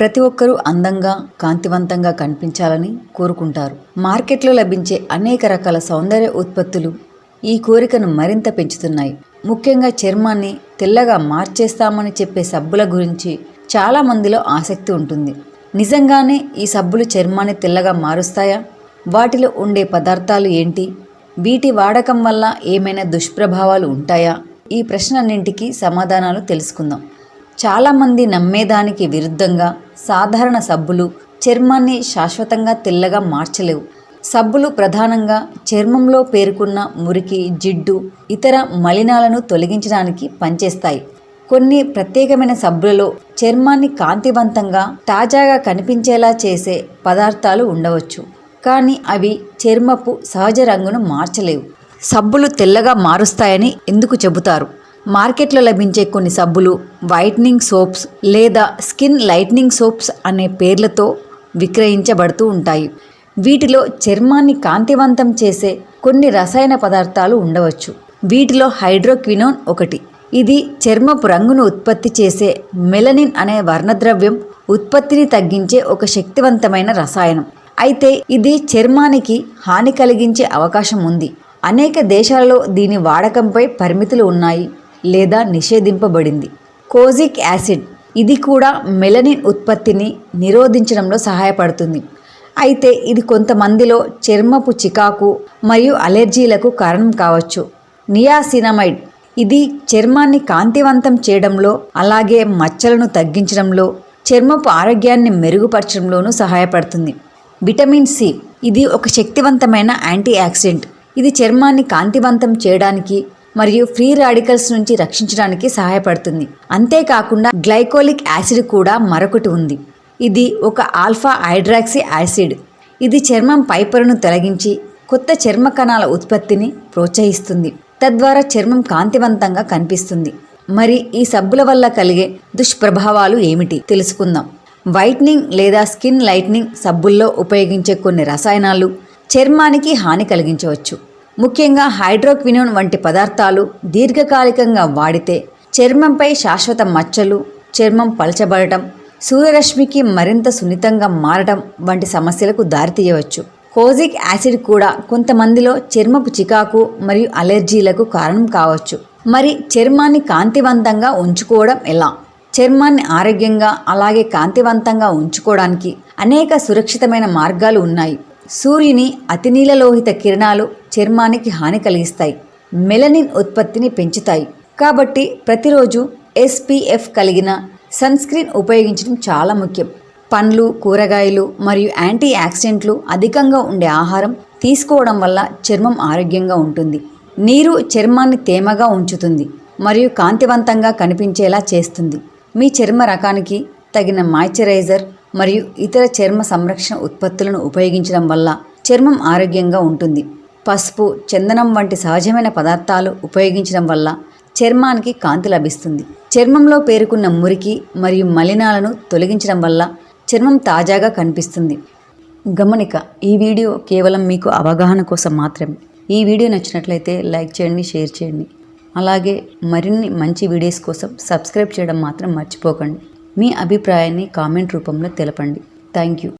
ప్రతి ఒక్కరూ అందంగా కాంతివంతంగా కనిపించాలని కోరుకుంటారు. మార్కెట్లో లభించే అనేక రకాల సౌందర్య ఉత్పత్తులు ఈ కోరికను మరింత పెంచుతున్నాయి. ముఖ్యంగా చర్మాన్ని తెల్లగా మార్చేస్తామని చెప్పే సబ్బుల గురించి చాలా మందిలో ఆసక్తి ఉంటుంది. నిజంగానే ఈ సబ్బులు చర్మాన్ని తెల్లగా మారుస్తాయా? వాటిలో ఉండే పదార్థాలు ఏంటి? వీటి వాడకం వల్ల ఏమైనా దుష్ప్రభావాలు ఉంటాయా? ఈ ప్రశ్నలన్నింటికీ సమాధానాలు తెలుసుకుందాం. చాలామంది నమ్మేదానికి విరుద్ధంగా సాధారణ సబ్బులు చర్మాన్ని శాశ్వతంగా తెల్లగా మార్చలేవు. సబ్బులు ప్రధానంగా చర్మంలో పేరుకున్న మురికి జిడ్డు ఇతర మలినాలను తొలగించడానికి పనిచేస్తాయి. కొన్ని ప్రత్యేకమైన సబ్బులలో చర్మాన్ని కాంతివంతంగా తాజాగా కనిపించేలా చేసే పదార్థాలు ఉండవచ్చు. కానీ అవి చర్మపు సహజ రంగును మార్చలేవు. సబ్బులు తెల్లగా మారుస్తాయని ఎందుకు చెబుతారు? మార్కెట్లో లభించే కొన్ని సబ్బులు వైట్నింగ్ సోప్స్ లేదా స్కిన్ లైట్నింగ్ సోప్స్ అనే పేర్లతో విక్రయించబడుతూ ఉంటాయి. వీటిలో చర్మాన్ని కాంతివంతం చేసే కొన్ని రసాయన పదార్థాలు ఉండవచ్చు. వీటిలో హైడ్రోక్వినోన్ ఒకటి. ఇది చర్మపు రంగును ఉత్పత్తి చేసే మెలనిన్ అనే వర్ణద్రవ్యం ఉత్పత్తిని తగ్గించే ఒక శక్తివంతమైన రసాయనం. అయితే ఇది చర్మానికి హాని కలిగించే అవకాశం ఉంది. అనేక దేశాలలో దీని వాడకంపై పరిమితులు ఉన్నాయి. లేదా నిషేధింపబడింది. కోజిక్ యాసిడ్ ఇది కూడా మెలనిన్ ఉత్పత్తిని నిరోధించడంలో సహాయపడుతుంది. అయితే ఇది కొంతమందిలో చర్మపు చికాకు మరియు అలెర్జీలకు కారణం కావచ్చు. నియాసినమైడ్ ఇది చర్మాన్ని కాంతివంతం చేయడంలో అలాగే మచ్చలను తగ్గించడంలో చర్మపు ఆరోగ్యాన్ని మెరుగుపరచడంలోనూ సహాయపడుతుంది. విటమిన్ సి ఇది ఒక శక్తివంతమైన యాంటీ ఆక్సిడెంట్ ఇది చర్మాన్ని కాంతివంతం చేయడానికి మరియు ఫ్రీ రాడికల్స్ నుంచి రక్షించడానికి సహాయపడుతుంది. అంతేకాకుండా గ్లైకోలిక్ యాసిడ్ కూడా మరొకటి ఉంది. ఇది ఒక ఆల్ఫా హైడ్రాక్సీ యాసిడ్. ఇది చర్మం పైపొరను తొలగించి కొత్త చర్మ కణాల ఉత్పత్తిని ప్రోత్సహిస్తుంది. తద్వారా చర్మం కాంతివంతంగా కనిపిస్తుంది. మరి ఈ సబ్బుల వల్ల కలిగే దుష్ప్రభావాలు ఏమిటి? తెలుసుకుందాం. వైట్నింగ్ లేదా స్కిన్ లైట్నింగ్ సబ్బుల్లో ఉపయోగించే కొన్ని రసాయనాలు చర్మానికి హాని కలిగించవచ్చు. ముఖ్యంగా హైడ్రోక్వినోన్ వంటి పదార్థాలు దీర్ఘకాలికంగా వాడితే చర్మంపై శాశ్వత మచ్చలు చర్మం పలచబడటం సూర్యరశ్మికి మరింత సున్నితంగా మారడం వంటి సమస్యలకు దారితీయవచ్చు కోజిక్ యాసిడ్ కూడా కొంతమందిలో చర్మపు చికాకు మరియు అలెర్జీలకు కారణం కావచ్చు. మరి చర్మాన్ని కాంతివంతంగా ఉంచుకోవడం ఎలా? చర్మాన్ని ఆరోగ్యంగా అలాగే కాంతివంతంగా ఉంచుకోవడానికి అనేక సురక్షితమైన మార్గాలు ఉన్నాయి. సూర్యుని అతినీలలోహిత కిరణాలు చర్మానికి హాని కలిగిస్తాయి. మెలనిన్ ఉత్పత్తిని పెంచుతాయి. కాబట్టి ప్రతిరోజు ఎస్పీఎఫ్ కలిగిన సన్ స్క్రీన్ ఉపయోగించడం చాలా ముఖ్యం. పండ్లు కూరగాయలు మరియు యాంటీ యాక్సిడెంట్లు అధికంగా ఉండే ఆహారం తీసుకోవడం వల్ల చర్మం ఆరోగ్యంగా ఉంటుంది. నీరు చర్మాన్ని తేమగా ఉంచుతుంది మరియు కాంతివంతంగా కనిపించేలా చేస్తుంది. మీ చర్మ రకానికి తగిన మాయిశ్చరైజర్ మరియు ఇతర చర్మ సంరక్షణ ఉత్పత్తులను ఉపయోగించడం వల్ల చర్మం ఆరోగ్యంగా ఉంటుంది. పసుపు చందనం వంటి సహజమైన పదార్థాలు ఉపయోగించడం వల్ల చర్మానికి కాంతి లభిస్తుంది. చర్మంలో పేరుకున్న మురికి మరియు మలినాలను తొలగించడం వల్ల చర్మం తాజాగా కనిపిస్తుంది. గమనిక ఈ వీడియో కేవలం మీకు అవగాహన కోసం మాత్రమే. ఈ వీడియో నచ్చినట్లయితే లైక్ చేయండి షేర్ చేయండి. అలాగే మరిన్ని మంచి వీడియోస్ కోసం సబ్స్క్రైబ్ చేయడం మాత్రం మర్చిపోకండి. మీ అభిప్రాయాన్ని కామెంట్ రూపంలో తెలపండి. Thank you.